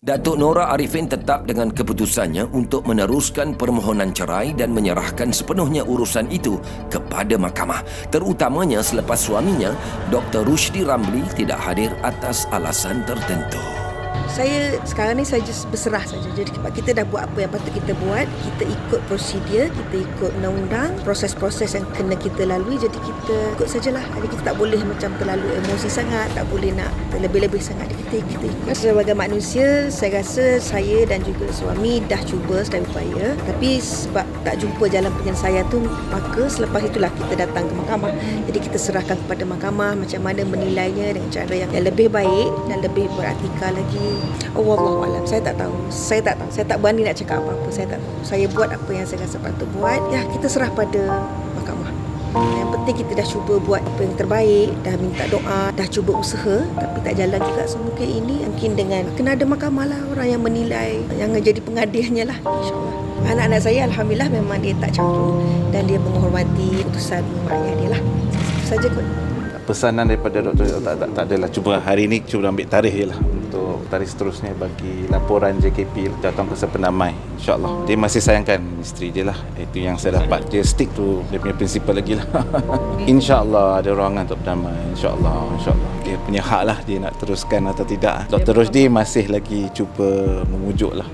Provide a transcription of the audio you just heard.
Datuk Nora Arifin tetap dengan keputusannya untuk meneruskan permohonan cerai dan menyerahkan sepenuhnya urusan itu kepada mahkamah. Terutamanya selepas suaminya, Dr. Rushdi Ramli tidak hadir atas alasan tertentu. Saya sekarang ni saya just berserah saja. Jadi kita dah buat apa yang patut kita buat, kita ikut prosedur, kita ikut undang-undang, proses-proses yang kena kita lalui. Jadi kita ikut sajalah. Jadi kita tak boleh macam terlalu emosi sangat, tak boleh nak lebih-lebih sangat. Jadi kita kita ikut. Sebagai manusia, saya rasa saya dan juga suami dah cuba sedaya upaya. Tapi sebab tak jumpa jalan penyelesaian tu, maka selepas itulah kita datang ke mahkamah. Jadi kita serahkan kepada mahkamah macam mana menilainya dengan cara yang, yang lebih baik dan lebih beretika lagi. Oh, Allah alam. Saya tak tahu. Saya tak tahu. Saya tak berani nak cakap apa-apa. Saya tak tahu. Saya buat apa yang saya rasa patut buat. Ya, kita serah pada mahkamah. Yang penting kita dah cuba buat apa yang terbaik, dah minta doa, dah cuba usaha tapi tak jalan juga. Mungkin ini mungkin dengan kena ada mahkamah lah orang yang menilai, yang jadi pengadilnya lah insyaAllah. Anak-anak saya Alhamdulillah memang dia tak campur dan dia menghormati keputusan mak ayah dia lah. Saja kot. Pesanan daripada doktor tak, tak, tak adalah. Cuba hari ni cuba ambil tarikh je lah untuk tarikh seterusnya bagi laporan JKP Jawatan Kuasa Pendamai insyaAllah. Dia masih sayangkan isteri dia lah. Itu yang saya dapat. Dia stick tu dia punya prinsipal lagi lah. insyaAllah ada ruangan untuk berdamai. insyaAllah insyaAllah. Dia punya hak lah dia nak teruskan atau tidak. Dr. Rosdi masih lagi cuba memujuk lah